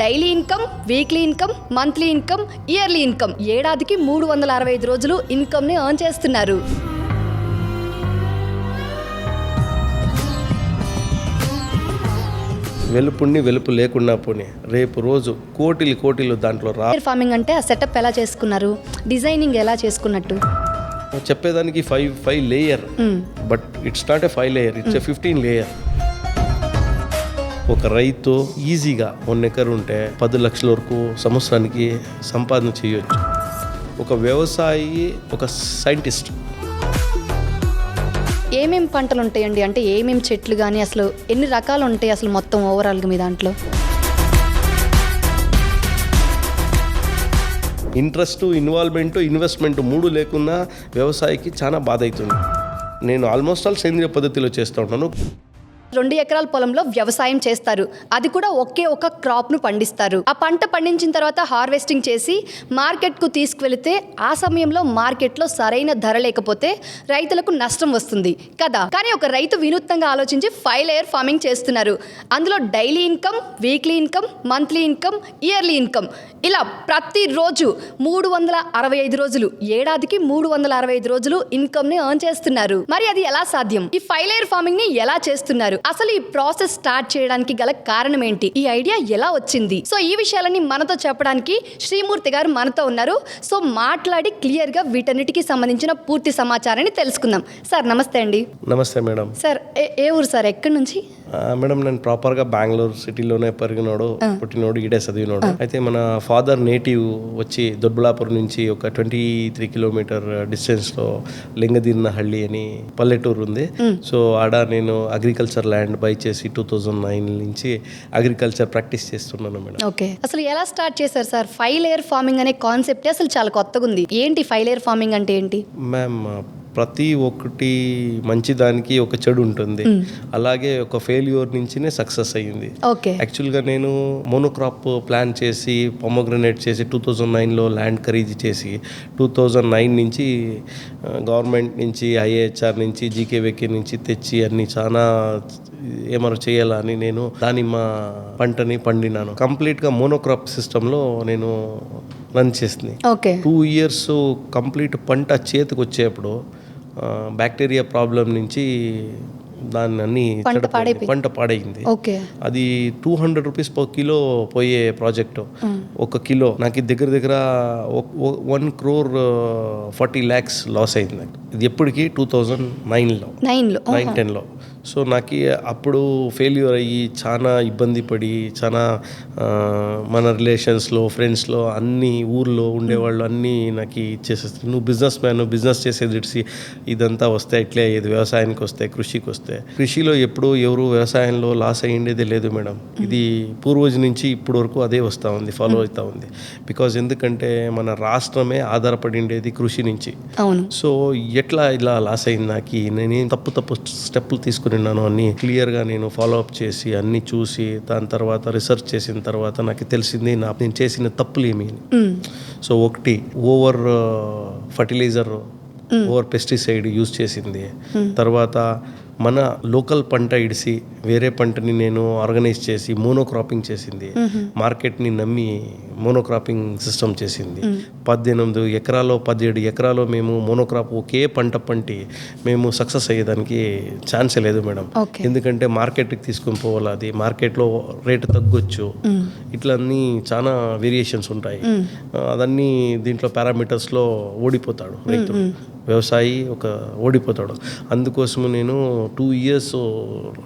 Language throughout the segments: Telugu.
Daily income weekly income monthly income yearly income. ఏడాదికి మూడు వందల అరవై ఐదు రోజులు ఇన్కమ్ని ఎర్న్ చేస్తున్నారు. వెలుపుణ్ణి వెలుపు లేకుండా పోనీ రేపు రోజు కోటిలు కోటిలు దాంట్లో రా ఫార్మింగ్ అంటే ఆ సెటప్ ఎలా చేసుకున్నారు? డిజైనింగ్ ఎలా చేసుకున్నట్టు? చెప్పేదానికి five five layer. But it's not a five layer it's a fifteen layer ఒక రైతు ఈజీగా వన్ ఎకర్ ఉంటే పది లక్షల వరకు సంవత్సరానికి సంపాదన చేయొచ్చు. ఒక వ్యవసాయి ఒక సైంటిస్ట్. ఏమేం పంటలు ఉంటాయండి? అంటే ఏమేం చెట్లు కానీ అసలు ఎన్ని రకాలు ఉంటాయి అసలు మొత్తం ఓవరాల్గా మీ దాంట్లో? ఇంట్రెస్ట్ ఇన్వాల్వ్మెంట్ ఇన్వెస్ట్మెంట్ మూడు లేకున్నా వ్యవసాయికి చాలా బాధ అవుతుంది. నేను ఆల్మోస్ట్ ఆల్ సేంద్రియ పద్ధతిలో చేస్తూ ఉంటాను. రెండు ఎకరాల పొలంలో వ్యవసాయం చేస్తారు. అది కూడా ఒకే ఒక క్రాప్ను పండిస్తారు. ఆ పంట పండించిన తర్వాత హార్వెస్టింగ్ చేసి మార్కెట్కు తీసుకువెళితే ఆ సమయంలో మార్కెట్లో సరైన ధర లేకపోతే రైతులకు నష్టం వస్తుంది కదా. కానీ ఒక రైతు వినూత్నంగా ఆలోచించి ఫైవ్ లేయర్ ఫార్మింగ్ చేస్తున్నారు. అందులో daily income weekly income monthly income yearly income ఇలా ప్రతిరోజు మూడు వందల అరవై ఐదు రోజులు ఏడాదికి మూడు వందల అరవై ఐదు రోజులు ఇన్కమ్ని ఎర్న్ చేస్తున్నారు. మరి అది ఎలా సాధ్యం? ఈ ఫైవ్ లేయర్ ఫార్మింగ్ని ఎలా చేస్తున్నారు? అసలు ఈ ప్రాసెస్ స్టార్ట్ చేయడానికి గల కారణం ఏంటి? ఈ ఐడియా ఎలా వచ్చింది? సో ఈ విషయాలన్నీ మనతో చెప్పడానికి శ్రీమూర్తి గారు మనతో ఉన్నారు. సో మాట్లాడి క్లియర్గా వీటన్నిటికీ సంబంధించిన పూర్తి సమాచారాన్ని తెలుసుకుందాం. సార్ నమస్తే అండి. నమస్తే మేడం. సార్ ఏ- ఊరు సార్? ఎక్కడి నుంచి? మేడం నేను ప్రాపర్గా బెంగళూరు సిటీలోనే పెరిగినాడు పుట్టినోడు ఈడే చదివినాడు. అయితే మన ఫాదర్ నేటివ్ వచ్చి దొడ్బులాపూర్ నుంచి ఒక ట్వంటీ త్రీ కిలోమీటర్ డిస్టెన్స్లో లింగదీర్నహಳ್ಳಿ అని పల్లెటూరు ఉంది సో ఆడ నేను అగ్రికల్చర్ ల్యాండ్ బై చేసి టూ థౌజండ్ నైన్ నుంచి అగ్రికల్చర్ ప్రాక్టీస్ చేస్తున్నాను మేడం. ఓకే. అసలు ఎలా స్టార్ట్ చేశారు సార్? ఫైవ్ లేయర్ ఫార్మింగ్ అనే కాన్సెప్ట్ అసలు చాలా కొత్తగా ఉంది ఏంటి ఫైవ్ లేయర్ ఫార్మింగ్ అంటే ఏంటి? మ్యామ్ ప్రతి ఒక్కటి మంచి దానికి ఒక చెడు ఉంటుంది. అలాగే ఒక ఫెయిల్యూర్ నుంచినే సక్సెస్ అయ్యింది. ఓకే. యాక్చువల్గా నేను మోనోక్రాప్ ప్లాన్ చేసి పొమోగ్రనేట్ చేసి టూ థౌజండ్ నైన్లో ల్యాండ్ ఖరీదు చేసి టూ థౌజండ్ నైన్ నుంచి గవర్నమెంట్ నుంచి ఐఏహెచ్ఆర్ నుంచి జీకేవేకే నుంచి తెచ్చి అన్ని చాలా ఏమన్నా చేయాలని నేను దానిమ్మ పంటని పండినాను. కంప్లీట్గా మోనోక్రాప్ సిస్టంలో నేను రన్ చేసింది. ఓకే. టూ ఇయర్స్ కంప్లీట్ పంట చేతికి వచ్చేప్పుడు బ్యాక్టీరియా ప్రాబ్లం నుంచి దాన్ని అన్ని పంట పాడైంది. అది two hundred rupees per kilo పోయే ప్రాజెక్టు. ఒక కిలో. నాకు దగ్గర దగ్గర one crore forty lakhs loss అయింది ఇది ఎప్పటికీ టూ థౌజండ్ నైన్లో. నైన్లో. నైన్ టెన్లో. సో నాకు అప్పుడు ఫెయిల్యూర్ అయ్యి చాలా ఇబ్బంది పడి చాలా మన రిలేషన్స్లో ఫ్రెండ్స్లో అన్ని ఊర్లో ఉండేవాళ్ళు అన్నీ నాకు ఇచ్చేసేస్తారు. నువ్వు బిజినెస్ మ్యాన్ బిజినెస్ చేసేది ఇడిసి ఇదంతా వస్తే ఇట్లే అయ్యేది వ్యవసాయానికి వస్తే కృషికి వస్తే. కృషిలో ఎప్పుడు ఎవరు వ్యవసాయంలో లాస్ అయ్యిండేదే లేదు మేడం. ఇది పూర్వజు నుంచి ఇప్పుడు వరకు అదే వస్తూ ఉంది ఫాలో అవుతూ ఉంది. బికాజ్ ఎందుకంటే మన రాష్ట్రమే ఆధారపడి ఉండేది కృషి నుంచి. అవును. సో ఎట్లా ఇలా లాస్ అయింది నాకు? నేనేం తప్పు తప్పు స్టెప్పులు తీసుకున్నాను అన్ని క్లియర్గా నేను ఫాలో అప్ చేసి అన్ని చూసి దాని తర్వాత రీసెర్చ్ చేసిన తర్వాత నాకు తెలిసింది నా నేను చేసిన తప్పులు ఏమి అని. మ్, సో ఒకటి over fertilizer over pesticide use చేసింది. తర్వాత మన లోకల్ పంట ఇడిసి వేరే పంటని నేను ఆర్గనైజ్ చేసి మోనోక్రాపింగ్ చేసింది. మార్కెట్ని నమ్మి మోనోక్రాపింగ్ సిస్టమ్ చేసింది. పద్దెనిమిది ఎకరాలో పదిహేడు ఎకరాలో మేము మోనోక్రాప్ ఒకే పంట పంటి మేము సక్సెస్ అయ్యేదానికి ఛాన్సే లేదు మేడం. ఎందుకంటే మార్కెట్కి తీసుకొని పోవాలి అది మార్కెట్లో రేటు తగ్గొచ్చు. ఇట్లా అన్నీ చాలా వేరియేషన్స్ ఉంటాయి. అదన్నీ దీంట్లో పారామీటర్స్లో ఓడిపోతాడు రైతు వ్యవసాయి ఒక ఓడిపోతాడు. అందుకోసము నేను టూ ఇయర్స్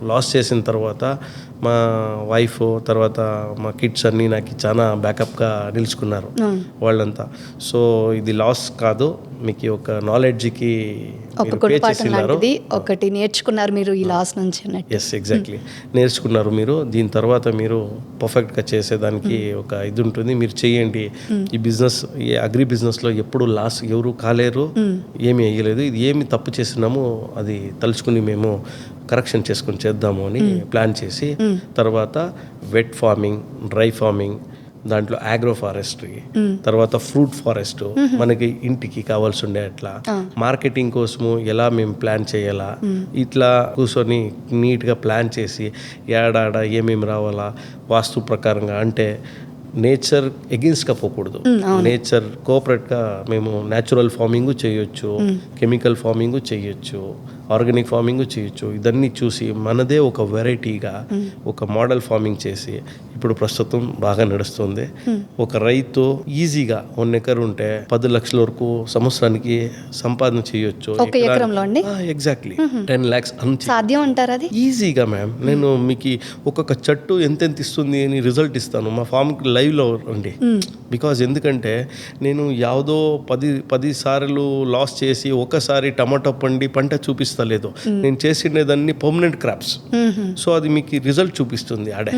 లాస్ చేసిన తర్వాత మా వైఫ్ తర్వాత మా కిడ్స్ అన్నీ నాకు చాలా బ్యాకప్గా నిలుచుకున్నారు వాళ్ళంతా. సో ఇది లాస్ కాదు మీకు ఒక నాలెడ్జ్కి ఒకటి నేర్చుకున్నారు మీరు ఈ లాస్ నుంచి ఎస్ ఎగ్జాక్ట్లీ నేర్చుకున్నారు మీరు దీని తర్వాత మీరు పర్ఫెక్ట్గా చేసేదానికి ఒక ఇది ఉంటుంది మీరు చేయండి. ఈ బిజినెస్ ఈ అగ్రి బిజినెస్లో ఎప్పుడు లాస్ ఎవరు కాలేరు ఏమీ అయ్యలేదు. ఇది ఏమి తప్పు చేసినామో అది తలుచుకుని మేము కరెక్షన్ చేసుకొని చేద్దాము అని ప్లాన్ చేసి తర్వాత వెట్ ఫార్మింగ్ డ్రై ఫార్మింగ్ దాంట్లో ఆగ్రో ఫారెస్ట్రీ తర్వాత ఫ్రూట్ ఫారెస్ట్ మనకి ఇంటికి కావాల్సి ఉండే అట్లా మార్కెటింగ్ కోసము ఎలా మేము ప్లాన్ చేయాలా? ఇట్లా కూర్చొని నీట్గా ప్లాన్ చేసి ఏడాడ ఏమేమి రావాలా వాస్తు ప్రకారంగా అంటే నేచర్ ఎగెన్స్ట్గా పోకూడదు. నేచర్ కోఆపరేట్గా మేము న్యాచురల్ ఫార్మింగ్ చేయొచ్చు కెమికల్ ఫార్మింగ్ చేయొచ్చు. ఆర్గానిక్ ఫార్మింగ్ చేయొచ్చు. ఇదన్నీ చూసి మనదే ఒక వెరైటీగా ఒక మోడల్ ఫార్మింగ్ చేసి ఇప్పుడు ప్రస్తుతం బాగా నడుస్తుంది. ఒక రైతు ఈజీగా వన్ ఎకర్ ఉంటే పది లక్షల వరకు సంవత్సరానికి సంపాదన చేయొచ్చు. ఎగ్జాక్ట్లీ టెన్ ల్యాక్స్ అని సాధ్యం అంటారా అది? ఈజీగా మ్యామ్. నేను మీకు ఒక్కొక్క చెట్టు ఎంతెంత ఇస్తుంది అని రిజల్ట్ ఇస్తాను. మా ఫామ్కి లైవ్లో అండి బికాజ్ ఎందుకంటే నేను యావదో పది పది సార్లు లాస్ చేసి ఒకసారి టమాటో పండి పంట చూపిస్తలేదు నేను చేసిండేదాన్ని పర్మనెంట్ క్రాప్స్ సో అది మీకు రిజల్ట్ చూపిస్తుంది ఆడే.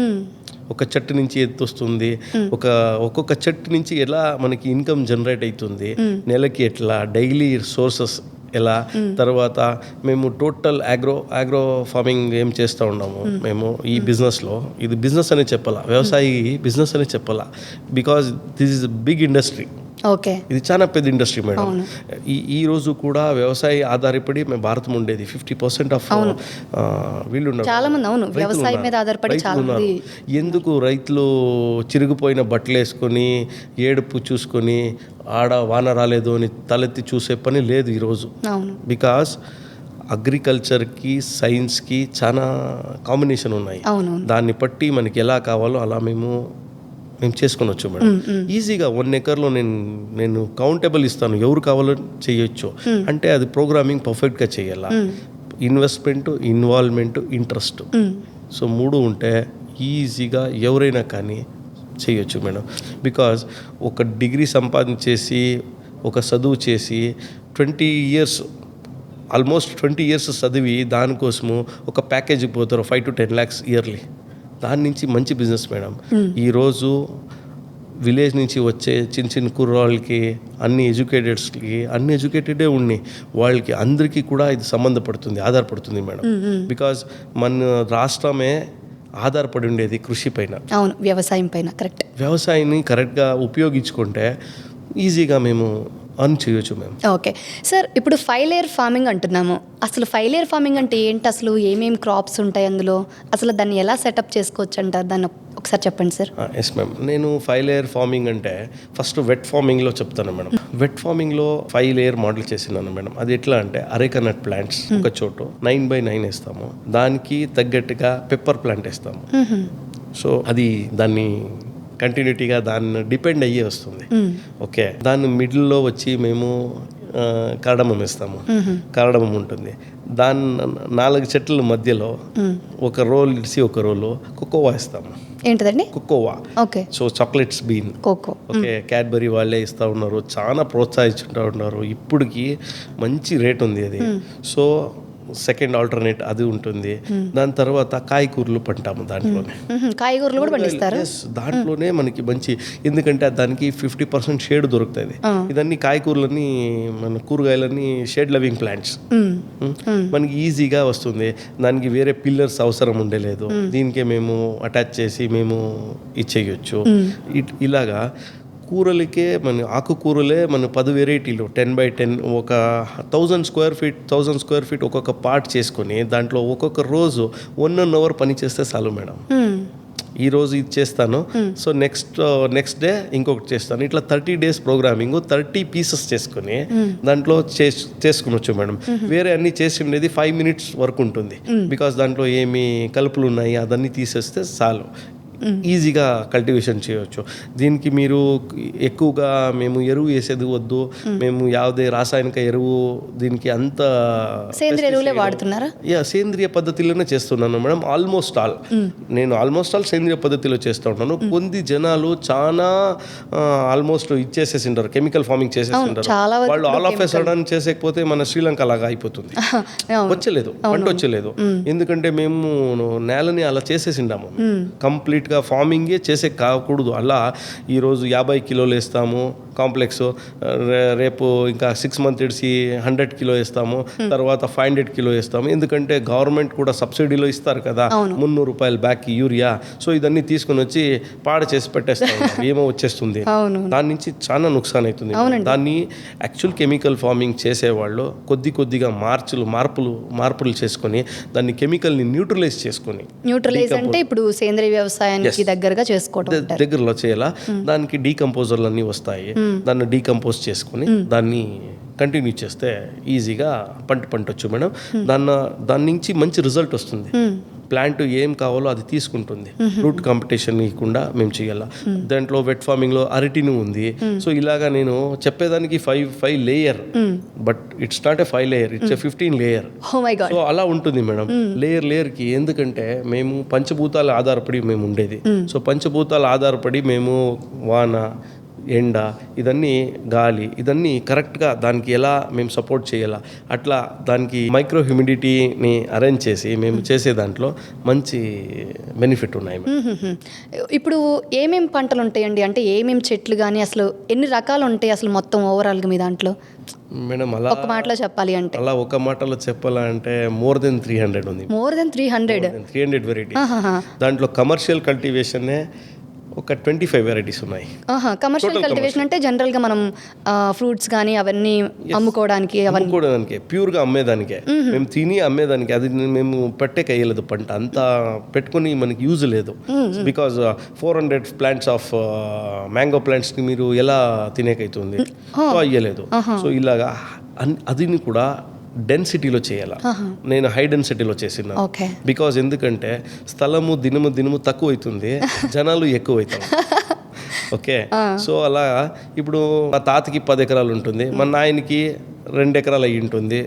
ఒక చెట్టు నుంచి ఎంత వస్తుంది ఒక ఒక్కొక్క చెట్టు నుంచి ఎలా మనకి ఇన్కమ్ జనరేట్ అవుతుంది నెలకి ఎట్లా? డైలీ సోర్సెస్ ఎలా? తర్వాత మేము టోటల్ అగ్రో అగ్రో ఫార్మింగ్ ఏం చేస్తూ ఉన్నాము? మేము. ఈ బిజినెస్లో ఇది బిజినెస్ అనే చెప్పాలా? వ్యవసాయి బిజినెస్ అనే చెప్పాలా? Because this is big industry okay. ఇది చాలా పెద్ద ఇండస్ట్రీ మేడం. ఈ ఈ రోజు కూడా వ్యవసాయ ఆధారపడి మేము భారతం ఉండేది. ఫిఫ్టీ పర్సెంట్ ఆఫ్ వీళ్ళు ఉన్నారు చాలా మంది అవును. వ్యవసాయం. మీద ఆధారపడి చాలా ఎందుకు రైతులు చిరిగిపోయిన బట్టలు వేసుకొని ఏడుపు చూసుకొని ఆడ వాన రాలేదు అని తలెత్తి చూసే పని లేదు ఈరోజు. బికాస్ అగ్రికల్చర్కి సైన్స్కి చాలా కాంబినేషన్ ఉన్నాయి. దాన్ని బట్టి మనకి ఎలా కావాలో అలా మేము మేము చేసుకొని వచ్చు మేడం. ఈజీగా వన్ ఎకర్లో నేను నేను కౌంటబుల్ ఇస్తాను. ఎవరు కావాలో చేయొచ్చు. అంటే అది ప్రోగ్రామింగ్ పర్ఫెక్ట్గా చేయాలా. ఇన్వెస్ట్మెంట్ ఇన్వాల్వ్మెంట్ ఇంట్రెస్ట్ సో మూడు ఉంటే ఈజీగా ఎవరైనా కానీ చేయొచ్చు మేడం. బికాజ్ ఒక డిగ్రీ సంపాదించేసి ఒక చదువు చేసి twenty years almost twenty years చదివి దానికోసము ఒక ప్యాకేజీ పోతారు five to ten lakhs yearly దాని నుంచి మంచి బిజినెస్ మేడం. ఈరోజు విలేజ్ నుంచి వచ్చే చిన్న చిన్న కుర్రాళ్ళకి అన్ని ఎడ్యుకేటెడ్స్కి అన్ని ఎడ్యుకేటెడే ఉన్నాయి వాళ్ళకి అందరికీ కూడా ఇది సంబంధపడుతుంది ఆధారపడుతుంది మేడం. బికాజ్ మన రాష్ట్రమే ఆధారపడి ఉండేది కృషి పైన. అవును వ్యవసాయం పైన కరెక్ట్. వ్యవసాయాన్ని కరెక్ట్గా ఉపయోగించుకుంటే ఈజీగా మేము అర్న్ చేయొచ్చు మేము. ఓకే. సార్ ఇప్పుడు ఫైవ్ లేయర్ ఫార్మింగ్ అంటున్నాము. అసలు ఫైవ్ లేయర్ ఫార్మింగ్ అంటే ఏంటి? అసలు ఏమేమి క్రాప్స్ ఉంటాయి అందులో? అసలు దాన్ని ఎలా సెటప్ చేసుకోవచ్చు అంటారు దాన్ని ఒకసారి చెప్పండి సార్. ఎస్ మ్యామ్ నేను ఫైవ్ లేయర్ ఫార్మింగ్ అంటే ఫస్ట్ వెట్ ఫార్మింగ్లో చెప్తాను మేడం. వెట్ ఫార్మింగ్లో ఫైవ్ లేయర్ మోడల్ చేసినాను మేడం. అది ఎట్లా అంటే అరేకా నట్ ప్లాంట్స్ ఒక చోటు నైన్ బై నైన్ వేస్తాము. దానికి తగ్గట్టుగా పెప్పర్ ప్లాంట్ వేస్తాము. సో అది దాన్ని కంటిన్యూటీగా దాన్ని డిపెండ్ అయ్యే వస్తుంది. ఓకే. దాన్ని మిడిల్లో వచ్చి మేము ఆ, కాడమం ఇస్తాము. కాడమం ఉంటుంది. దాని నాలుగు చెట్ల మధ్యలో ఒక రోల్ ఇడిసి ఒక రోలు కోకోవా ఇస్తాము ఏంటిదండి? Cocoa okay. So chocolates bean cocoa okay. Cadbury వాళ్ళే ఇస్తూ ఉన్నారు. చాలా ప్రోత్సహించుంటూ ఉన్నారు. ఇప్పటికి మంచి రేట్ ఉంది అది. సో సెకండ్ ఆల్టర్నేట్ అది ఉంటుంది. దాని తర్వాత కాయకూరలు పంటాము దాంట్లోనే. మ్మ్. కాయగూరలు కూడా పండిస్తారు? దాంట్లోనే మనకి మంచి ఎందుకంటే దానికి ఫిఫ్టీ పర్సెంట్ షేడ్ దొరుకుతుంది. ఇదన్నీ కాయకూరలన్నీ మన కూరగాయలన్నీ షేడ్ లవింగ్ ప్లాంట్స్. మనకి ఈజీగా వస్తుంది. దానికి వేరే పిల్లర్స్ అవసరం ఉండలేదు. దీనికే మేము అటాచ్ చేసి మేము ఇచ్చేయచ్చు ఇలాగా కూరలకే మన ఆకుకూరలే మన పది వెరైటీలు టెన్ బై టెన్ ఒక thousand square feet thousand square feet ఒక్కొక్క పార్ట్ చేసుకొని దాంట్లో ఒక్కొక్క రోజు వన్ వన్ అవర్ పని చేస్తే చాలు మేడం. ఈ రోజు ఇది చేస్తాను. సో నెక్స్ట్ నెక్స్ట్ డే ఇంకొకటి చేస్తాను. ఇట్లా thirty days programming thirty pieces చేసుకుని దాంట్లో చేస్ చేసుకునొచ్చు మేడం. వేరే అన్ని చేసి ఉండేది ఫైవ్ మినిట్స్ వరకు ఉంటుంది. బికాస్ దాంట్లో ఏమి కలుపులు ఉన్నాయి అదన్నీ తీసేస్తే చాలు. ఈజీగా కల్టివేషన్ చేయవచ్చు దీనికి మీరు ఎక్కువగా మేము ఎరువు వేసేది వద్దు మేము యావదే రాసాయనిక ఎరువు దీనికి అంత సేంద్రియ ఎరువులే వాడుతున్నారా? యా సేంద్రియ పద్ధతిలోనే చేస్తున్నాను మేడం. ఆల్మోస్ట్ ఆల్ నేను ఆల్మోస్ట్ ఆల్ సేంద్రియ పద్ధతిలో చేస్తూ ఉంటాను. కొన్ని జనాలు చాలా ఆల్మోస్ట్ ఇచ్చేసేసి ఉంటారు కెమికల్ ఫార్మింగ్ చేసేసి ఉంటారు వాళ్ళు ఆల్ ఆఫ్ ఎ సడన్ చేసేకపోతే మన శ్రీలంక అలాగా అయిపోతుంది. వచ్చలేదు పంట వచ్చలేదు ఎందుకంటే మేము నేలని అలా చేసేసిండాము కంప్లీట్ ఫార్మింగే చేసే కాకూడదు. అలా ఈరోజు యాభై కిలోలు వేస్తాము కాంప్లెక్స్ రేపు ఇంకా సిక్స్ మంత్ ఇడిసి హండ్రెడ్ కిలో ఇస్తాము తర్వాత ఫైవ్ హండ్రెడ్ కిలో ఇస్తాము ఎందుకంటే గవర్నమెంట్ కూడా సబ్సిడీలో ఇస్తారు కదా మున్నూరు రూపాయలు బ్యాక్ యూరియా. సో ఇదన్నీ తీసుకొని వచ్చి పాడు చేసి పెట్టేస్తాం ఏమో వచ్చేస్తుంది. దాని నుంచి చాలా నుక్సాన్ అవుతుంది. దాన్ని యాక్చువల్ కెమికల్ ఫార్మింగ్ చేసేవాళ్ళు కొద్ది కొద్దిగా మార్చులు మార్పులు మార్పులు చేసుకొని దాన్ని కెమికల్ని న్యూట్రలైజ్ చేసుకొని న్యూట్రలైజ్ అంటే ఇప్పుడు సేంద్రియ వ్యవసాయానికి దగ్గరగా చేసుకోవడం దగ్గరలో చేయాలా? దానికి డీకంపోజర్లు అన్నీ వస్తాయి దాన్ని డీకంపోజ్ చేసుకొని దాన్ని కంటిన్యూ చేస్తే ఈజీగా పంట పంటొచ్చు మేడం. దాన్ని దాని నుంచి మంచి రిజల్ట్ వస్తుంది. ప్లాంట్ ఏం కావాలో అది తీసుకుంటుంది. రూట్ కాంపిటీషన్ ఇవ్వకుండా మేము చేయాల. దాంట్లో వెట్ ఫార్మింగ్లో అరటిను ఉంది. సో ఇలాగా నేను చెప్పేదానికి five five layer but it's not a five layer it's fifteen layer so అలా ఉంటుంది మేడం. లేయర్ లేయర్కి ఎందుకంటే మేము పంచభూతాలు ఆధారపడి మేము ఉండేది. సో పంచభూతాలు ఆధారపడి మేము వాన ఎండ ఇదన్నీ గాలి ఇదన్నీ కరెక్ట్గా దానికి ఎలా మేము సపోర్ట్ చేయాలా? అట్లా దానికి మైక్రో హ్యూమిడిటీని అరేంజ్ చేసి మేము చేసే దాంట్లో మంచి బెనిఫిట్ ఉన్నాయి. ఇప్పుడు ఏమేం పంటలు ఉంటాయండి? అంటే ఏమేం చెట్లు కానీ అసలు ఎన్ని రకాలు ఉంటాయి అసలు మొత్తం ఓవరాల్గా మీ దాంట్లో? మేడం అలా ఒక మాటలో చెప్పాలి అంటే. అలా ఒక మాటలో చెప్పాలంటే మోర్ దెన్ త్రీ హండ్రెడ్ ఉంది. More than three hundred three hundred variety దాంట్లో కమర్షియల్ కల్టివేషనే ఒక ట్వంటీ ఫైవ్ వెరైటీస్ ఉన్నాయి కమర్షియల్ కల్టివేషన్ అంటే జనరల్గా మనం ఫ్రూట్స్ కానీ అవన్నీ అమ్ముకోవడానికి అవన్నీ. అమ్ముకోవడానికే ప్యూర్గా అమ్మేదానికే. మేము తిని అమ్మేదానికి అది మేము పెట్టే కయ్యలేదు పంట. అంతా పెట్టుకొని మనకి యూజ్ లేదు. Because four hundred plants of mango ప్లాంట్స్ని మీరు ఎలా తినేకైతుంది? సో అయ్యలేదు. సో ఇలాగా అదిని కూడా డెన్సిటీలో చేయాల? నేను హై డెన్సిటీలో చేసిన. బికాజ్ ఎందుకంటే స్థలము దినము దినము తక్కువ అవుతుంది జనాలు ఎక్కువ అవుతారు ఓకే సో అలా ఇప్పుడు మా తాతకి పది ఎకరాలు ఉంటుంది మా నాయనకి రెండు ఎకరాలు అయి ఉంటుంది.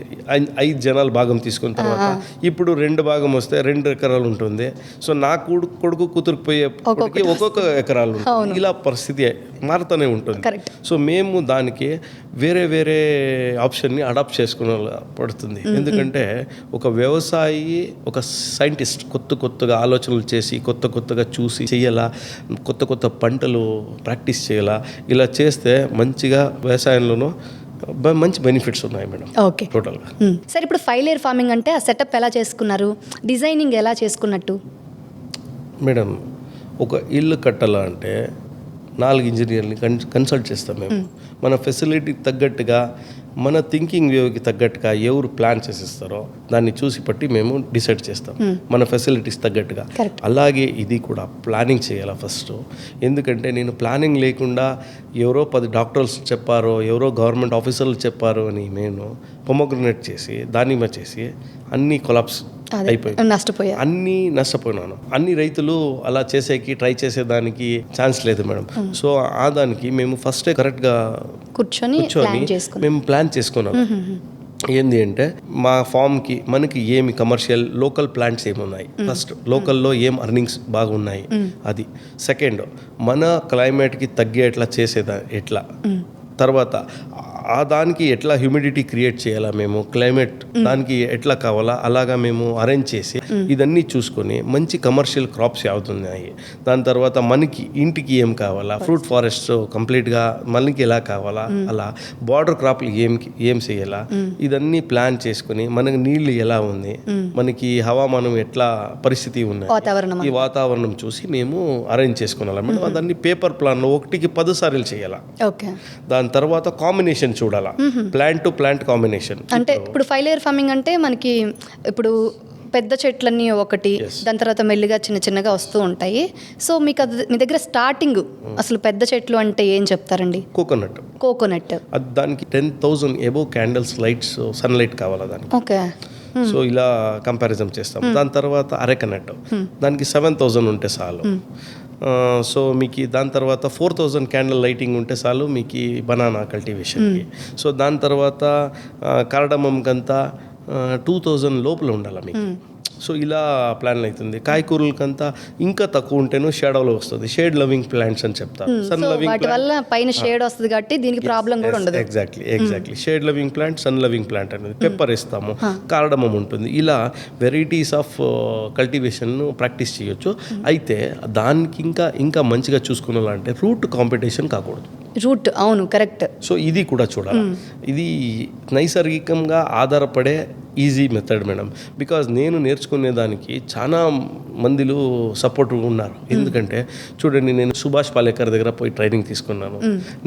ఐదు జనాలు భాగం తీసుకున్న తర్వాత ఇప్పుడు రెండు భాగం వస్తే రెండు ఎకరాలు ఉంటుంది. సో నా కొడుకు కొడుకు కూతురుకు పోయే కొడుకుకి ఒక్కొక్క ఎకరాలు ఉంటుంది. ఇలా పరిస్థితి మారుతూనే ఉంటుంది. సో మేము దానికి వేరే వేరే ఆప్షన్ని అడాప్ట్ చేసుకునే పడుతుంది. ఎందుకంటే ఒక వ్యవసాయి ఒక సైంటిస్ట్ కొత్త కొత్తగా ఆలోచనలు చేసి కొత్త కొత్తగా చూసి చేయాలా కొత్త కొత్త పంటలు ప్రాక్టీస్ చేయాలా ఇలా చేస్తే మంచిగా వ్యవసాయంలోనూ మంచి బెనిఫిట్స్ ఉన్నాయి మేడం. ఓకే. టోటల్గా. సరే ఇప్పుడు ఫైవ్ లేయర్ ఫార్మింగ్ అంటే ఆ సెటప్ ఎలా చేసుకున్నారు? డిజైనింగ్ ఎలా చేసుకున్నట్టు? మేడం ఒక ఇల్లు కట్టాలా అంటే నాలుగు ఇంజనీర్ని కన్ కన్సల్ట్ చేస్తాం మేము. మన ఫెసిలిటీకి తగ్గట్టుగా మన థింకింగ్ వేవ్కి తగ్గట్టుగా ఎవరు ప్లాన్ చేసిస్తారో దాన్ని చూసి పట్టి మేము డిసైడ్ చేస్తాం. మన ఫెసిలిటీస్ తగ్గట్టుగా. అలాగే ఇది కూడా ప్లానింగ్ చేయాలి ఫస్ట్ ఎందుకంటే నేను ప్లానింగ్ లేకుండా ఎవరో పది డాక్టర్స్ చెప్పారో ఎవరో గవర్నమెంట్ ఆఫీసర్లు చెప్పారో అని నేను పొమోగ్రనేట్ చేసి దానిమ్మ చేసి అన్నీ కొలాప్స్ అదే అయిపోయి నష్టపోయారు. అన్నీ నష్టపోయినాను. అన్ని రైతులు అలా చేసేకి ట్రై చేసేదానికి ఛాన్స్ లేదు మేడం. సో ఆ దానికి మేము ఫస్ట్ కరెక్ట్గా కూర్చొని కూర్చొని మేము ప్లాన్ చేసుకున్నాం. ఏంది అంటే మా ఫామ్కి మనకి ఏమి కమర్షియల్ లోకల్ ప్లాంట్స్ ఏమున్నాయి? ఫస్ట్ లోకల్లో ఏం అర్నింగ్స్ బాగున్నాయి? అది. సెకండ్ మన క్లైమేట్కి తగ్గేట్లా చేసేదా ఎట్లా? తర్వాత ఆ దానికి ఎట్లా హ్యూమిడిటీ క్రియేట్ చేయాలా మేము? క్లైమేట్ దానికి ఎట్లా కావాలా? అలాగా మేము అరేంజ్ చేసి ఇదన్నీ చూసుకొని మంచి కమర్షియల్ క్రాప్స్ అవుతున్నాయి దాని తర్వాత మనకి ఇంటికి ఏం కావాలా? ఫ్రూట్ ఫారెస్ట్ కంప్లీట్గా మనకి ఎలా కావాలా? అలా బార్డర్ క్రాప్లు ఏం ఏం చేయాలా? ఇదన్నీ ప్లాన్ చేసుకొని మనకి నీళ్ళు ఎలా ఉంది? మనకి హవామానం ఎట్లా పరిస్థితి ఉన్నాయి? వాతావరణం ఈ వాతావరణం చూసి మేము అరేంజ్ చేసుకున్నాం మేడం దాన్ని పేపర్ ప్లాన్లో ఒకటికి పది సార్లు చేయాలా? ఓకే. దాని తర్వాత కాంబినేషన్ చూడాలా? ప్లాంట్ టు ప్లాంట్ కాంబినేషన్ అంటే ఇప్పుడు ఫైవ్ లేయర్ ఫార్మింగ్ అంటే మనకి ఇప్పుడు పెద్ద చెట్లన్నీ ఒకటి దాని తర్వాత మెల్లిగా చిన్న చిన్నగా వస్తూ ఉంటాయి. సో మీకు అది మీ దగ్గర స్టార్టింగ్ అసలు పెద్ద చెట్లు అంటే ఏం చెప్తారండి? కోకోనట్ కోకోనట్ అది దానికి టెన్ థౌజండ్ ఎబో క్యాండిల్స్ లైట్స్ సన్ లైట్ కావాలా దానికి? ఓకే సో ఇలా కంపారిజన్ చేస్తాం. దాని తర్వాత అరెకనట్ దానికి సెవెన్ థౌజండ్ ఉంటే చాలు. సో మీకు దాని తర్వాత ఫోర్ థౌజండ్ క్యాండిల్ లైటింగ్ ఉంటే చాలు మీకు బనానా కల్టివేషన్కి. సో దాని తర్వాత కరడమంకంతా టూ థౌజండ్ లోపల ఉండాలి మీకు? సో ఇలా ప్లాన్ అవుతుంది. కాయకూరలకంతా ఇంకా తక్కువ ఉంటేను షేడోలో వస్తుంది. షేడ్ లవింగ్ ప్లాంట్స్ అని చెప్తారు సన్ లవింగ్ వాటి వల్ల పైన షేడ్ వస్తుంది కాబట్టి దీనికి ప్రాబ్లం కూడా ఉండదు. Exactly exactly shade loving plant sun loving plant అనేది పెప్పర్ ఇస్తాము కారడమం ఉంటుంది. ఇలా వెరైటీస్ ఆఫ్ కల్టివేషన్ ప్రాక్టీస్ చేయొచ్చు. అయితే దానికి ఇంకా ఇంకా మంచిగా చూసుకున్నాలంటే రూట్ కాంపిటీషన్ కాకూడదు. రూట్ అవును కరెక్ట్. సో ఇది కూడా చూడాలి. ఇది నైసర్గికంగా ఆధారపడే ఈజీ మెథడ్ మేడం. బికాజ్ నేను నేర్చుకునే దానికి చాలా మందిలు సపోర్ట్ ఉన్నారు. ఎందుకంటే చూడండి నేను సుభాష్ పాలేకర్ దగ్గర పోయి ట్రైనింగ్ తీసుకున్నాను.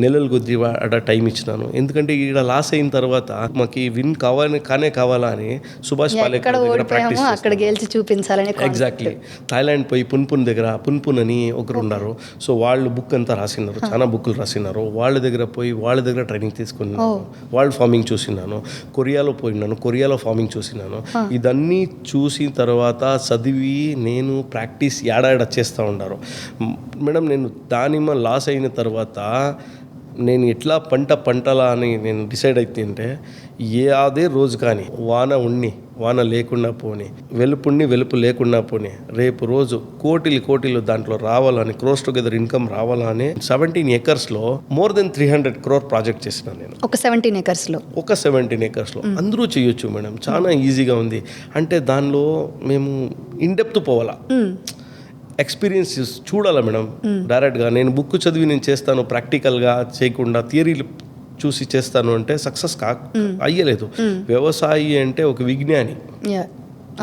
నెలలు కొద్ది అట టైం ఇచ్చినాను. ఎందుకంటే ఇక్కడ లాస్ అయిన తర్వాత మాకు విన్ కావాలని కానే కావాలా అని సుభాష్ పాలేకర్ దగ్గర ప్రాక్టీస్ అక్కడ గెలిచి చూపించాలని ఎగ్జాక్ట్లీ థాయిలాండ్ పోయి పున్పున్ దగ్గర పున్పున్ అని ఒకరు ఉన్నారు. సో వాళ్ళు బుక్ అంతా రాసినారు. చాలా బుక్కులు రాసినారు. వాళ్ళ దగ్గర పోయి వాళ్ళ దగ్గర ట్రైనింగ్ తీసుకున్నాను వాళ్ళు ఫార్మింగ్ చూసినాను కొరియాలో పోయినాను కొరియాలో ఫార్మింగ్ చూసినాను ఇదన్నీ చూసిన తర్వాత చదివి నేను ప్రాక్టీస్ ఏడాడ చేస్తూ ఉన్నారు మ్, మేడం నేను దానిమ్మ లాస్ అయిన తర్వాత నేను ఎట్లా పంట పంటలా అని నేను డిసైడ్ అయితే ఏ అదే రోజు కానీ వాన ఉన్ని వాన లేకుండా పోని వెలుపుణ్ణి వెలుపు లేకుండా పోని రేపు రోజు కోటిలు కోటిలు దాంట్లో రావాలని క్రోస్ టుగెదర్ ఇన్కమ్ రావాలని seventeen ఏకర్స్లో more than three hundred crore project చేసిన నేను. ఒక సెవెంటీన్ ఎకర్స్లో ఒక సెవెంటీన్ ఏకర్స్లో అందరూ చేయొచ్చు మేడం. చాలా ఈజీగా ఉంది. అంటే దానిలో మేము ఇన్డెప్త్ పోవాలా? ఎక్స్పీరియన్స్ చూడాలా మేడం? డైరెక్ట్గా నేను బుక్ చదివి నేను చేస్తాను ప్రాక్టికల్గా చేయకుండా థియరీలు చూసి చేస్తాను అంటే సక్సెస్ కా అయ్యలేదు. వ్యవసాయి అంటే ఒక విజ్ఞాని.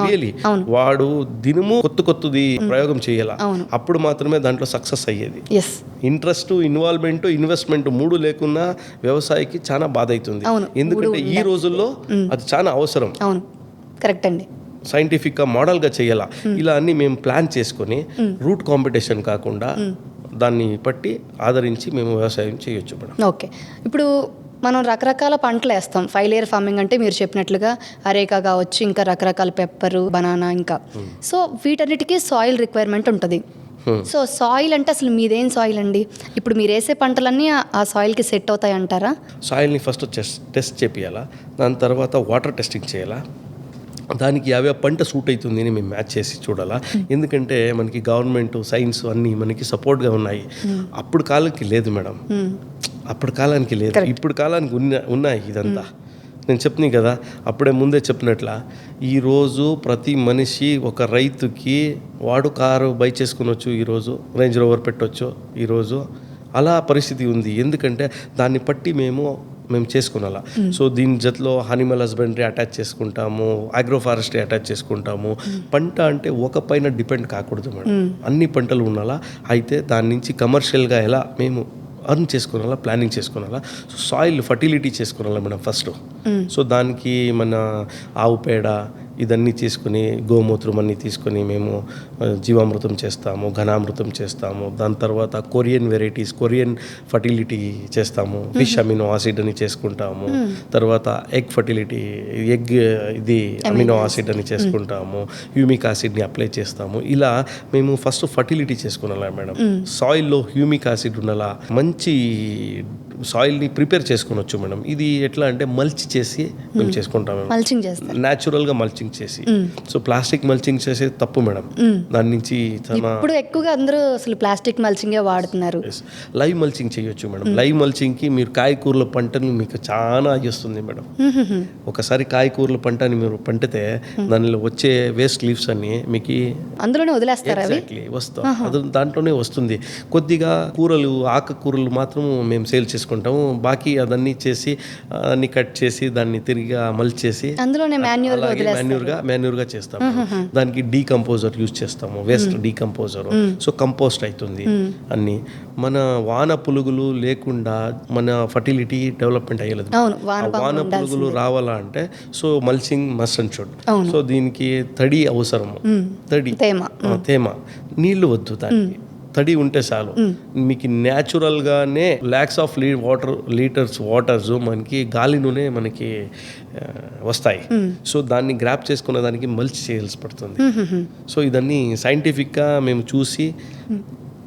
రియలీ వాడు దినము కొత్త కొత్తది ప్రయోగం చేయాల. అప్పుడు మాత్రమే దాంట్లో సక్సెస్ అయ్యేది. ఇంట్రెస్ట్ ఇన్వాల్వ్మెంట్ ఇన్వెస్ట్మెంట్ మూడు లేకున్నా వ్యవసాయకి చాలా బాధ అవుతుంది ఎందుకంటే ఈ రోజుల్లో అది చాలా అవసరం. అవును. కరెక్ట్ అండి. సైంటిఫిక్గా మోడల్గా చేయాలా? ఇలా అన్ని మేము ప్లాన్ చేసుకొని రూట్ కాంపిటీషన్ కాకుండా దాన్ని బట్టి ఆదరించి మేము వ్యవసాయం చేయొచ్చు మేడం. ఓకే. ఇప్పుడు మనం రకరకాల పంటలు వేస్తాం. ఫైవ్ లేయర్ ఫార్మింగ్ అంటే మీరు చెప్పినట్లుగా అరేకా కావచ్చు ఇంకా రకరకాల పెప్పరు బనానా ఇంకా. సో వీటన్నిటికీ సాయిల్ రిక్వైర్మెంట్ ఉంటుంది. సో సాయిల్ అంటే అసలు మీదేం సాయిల్ అండి? ఇప్పుడు మీరు వేసే పంటలన్నీ ఆ- సాయిల్కి సెట్ అవుతాయి అంటారా సాయిల్ని ఫస్ట్ టెస్ట్ టెస్ట్ చేపియాలా? దాని తర్వాత వాటర్ టెస్టింగ్ చేయాలా? దానికి యావే పంట సూట్ అవుతుంది అని మేము మ్యాచ్ చేసి చూడాలా. ఎందుకంటే మనకి గవర్నమెంట్ సైన్స్ అన్నీ మనకి సపోర్ట్గా ఉన్నాయి. అప్పుడు కాలానికి లేదు మేడం. అప్పుడు కాలానికి లేదు. ఇప్పుడు కాలానికి ఉన్న ఉన్నాయి ఇదంతా. నేను చెప్పని కదా అప్పుడే ముందే చెప్పినట్ల ఈరోజు ప్రతి మనిషి ఒక రైతుకి వాడు కారు బై చేసుకునొచ్చు ఈరోజు రేంజ్ రోవర్ పెట్టొచ్చు ఈరోజు అలా పరిస్థితి ఉంది. ఎందుకంటే దాన్ని బట్టి మేము మేము చేసుకునాల. సో దీని జతలో హనిమల్ హస్బెండరీ అటాచ్ చేసుకుంటాము అగ్రో ఫారెస్ట్రీ అటాచ్ చేసుకుంటాము పంట అంటే ఒక పైన డిపెండ్ కాకూడదు మేడం. అన్ని పంటలు ఉండాలా? అయితే దాని నుంచి కమర్షియల్గా ఎలా మేము అర్న్ చేసుకునాలా ప్లానింగ్ చేసుకునాలా సో సాయిల్ ఫర్టిలిటీ చేసుకునాలా మేడం ఫస్ట్ సో దానికి మన ఆవు పేడ ఇదన్నీ తీసుకుని గోమూత్రం అన్నీ తీసుకొని మేము జీవామృతం చేస్తాము ఘనామృతం చేస్తాము. దాని తర్వాత కొరియన్ వెరైటీస్ కొరియన్ ఫర్టిలిటీ చేస్తాము. ఫిష్ అమినో ఆసిడ్ అని చేసుకుంటాము. తర్వాత ఎగ్ ఫర్టిలిటీ ఎగ్ ఇది అమినో ఆసిడ్. అని చేసుకుంటాము. హ్యూమిక్ యాసిడ్ని అప్లై చేస్తాము. ఇలా మేము ఫస్ట్ ఫర్టిలిటీ చేసుకున్నాలా మేడం. సాయిల్లో హ్యూమిక్ యాసిడ్ ఉండాలా మంచి సాయిల్ని ప్రిపేర్ చేసుకునొచ్చు మేడం. ఇది ఎట్లా అంటే మల్చి చేసి మేము చేసుకుంటాము మల్చింగ్ చేస్తారు. న్యాచురల్గా మల్చింగ్ చేసి. సో ప్లాస్టిక్ మల్చింగ్ చేసేది తప్పు మేడం. దాని నుంచి ఇప్పుడు ఎక్కువగా అందరూ అసలు ప్లాస్టిక్ మల్చింగే వాడుతున్నారు. లైవ్ మల్చింగ్ చేయొచ్చు మేడం. లైవ్ మల్చింగ్కి మీరు కాయకూరల పంటని మీకు చాలా అయ్యేస్తుంది మేడం. ఒకసారి కాయకూరల పంటని మీరు పంటితే దానిలో వచ్చే వేస్ట్ లీవ్స్ అన్ని మీకు అందులోనే వదిలేస్తారా వస్తాం అది దాంట్లోనే వస్తుంది. కొద్దిగా కూరలు ఆకుకూరలు మాత్రం మేము సేల్ చేసుకుంటాము. బాకీ అదన్నీ చేసి అన్ని కట్ చేసి దాన్ని తిరిగి మల్చేసి అందులోనే మాన్యువల్ మాన్యూర్గా మాన్యూర్గా చేస్తాము. దానికి డీకంపోజర్ యూజ్ చేస్తాము. Waste decomposer. సో కంపోస్ట్ అవుతుంది అన్ని. మన వాన పులుగులు లేకుండా మన ఫర్టిలిటీ డెవలప్మెంట్ అయ్యలేదు. వాన పులుగులు రావాలా అంటే so mulching must and should. So దీనికి తడి అవసరము. తడి. తేమ. తేమ. నీళ్ళు వద్దు దానికి. తడి ఉంటే చాలు. మీకు న్యాచురల్గానే ల్యాక్స్ ఆఫ్ లీ వాటర్ లీటర్స్ వాటర్స్ మనకి గాలి నూనె మనకి వస్తాయి. సో దాన్ని గ్రాప్ చేసుకున్న దానికి మల్చి చేయాల్సి పడుతుంది. సో ఇదన్నీ సైంటిఫిక్గా మేము చూసి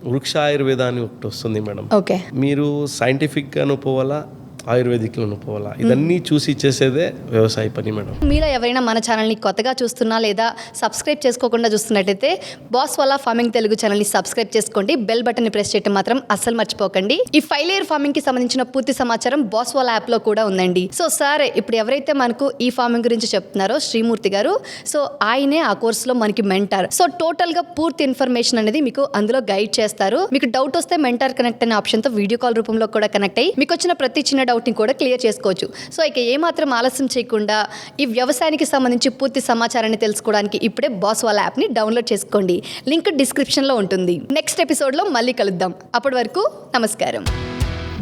వృక్ష ఆయుర్వేద అని ఒకటి వస్తుంది మేడం. ఓకే. మీరు సైంటిఫిక్గాను పోవాలా? ఆయుర్వేదిక్లోనూ పోవాలా? ఇదన్నీ చూసి చేసేదే వ్యవసాయ పని మేడం. మీలో ఎవరైనా మన ఛానల్ని కొత్తగా చూస్తున్నా లేదా సబ్స్క్రైబ్ చేసుకోకుండా చూస్తున్నట్టయితే బాస్ వాళ్ళ ఫార్మింగ్ తెలుగు ఛానల్ని సబ్స్క్రైబ్ చేసుకోండి. బెల్ బటన్ని ప్రెస్ చేయడం మాత్రం అస్సలు మర్చిపోకండి. ఈ ఇయర్ ఫార్మింగ్కి సంబంధించిన పూర్తి సమాచారం బాస్ వాళ్ళ యాప్లో కూడా ఉందండి. సో సార్ ఇప్పుడు ఎవరైతే మనకు ఈ ఫార్మింగ్ గురించి చెప్తున్నారో శ్రీమూర్తి గారు సో ఆయనే ఆ కోర్సులో మనకి మెంటార్. సో టోటల్గా పూర్తి ఇన్ఫర్మేషన్ అనేది మీకు అందులో గైడ్ చేస్తారు. మీకు డౌట్ వస్తే మెంటార్ కనెక్ట్ అనే ఆప్షన్తో వీడియో కాల్ రూపంలో కూడా కనెక్ట్ అయ్యి మీకు వచ్చిన ప్రతి చిన్న డౌట్ డౌట్ని కూడా క్లియర్ చేసుకోవచ్చు. సో ఇక ఏమాత్రం ఆలస్యం చేయకుండా ఈ వ్యవసాయానికి సంబంధించి పూర్తి సమాచారాన్ని తెలుసుకోవడానికి ఇప్పుడే బాస్ వాళ్ళ యాప్ని డౌన్లోడ్ చేసుకోండి. లింక్ డిస్క్రిప్షన్లో ఉంటుంది. నెక్స్ట్ ఎపిసోడ్లో మళ్ళీ కలుద్దాం. అప్పటి వరకు నమస్కారం.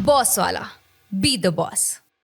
బాస్ వాలా బీ ద బాస్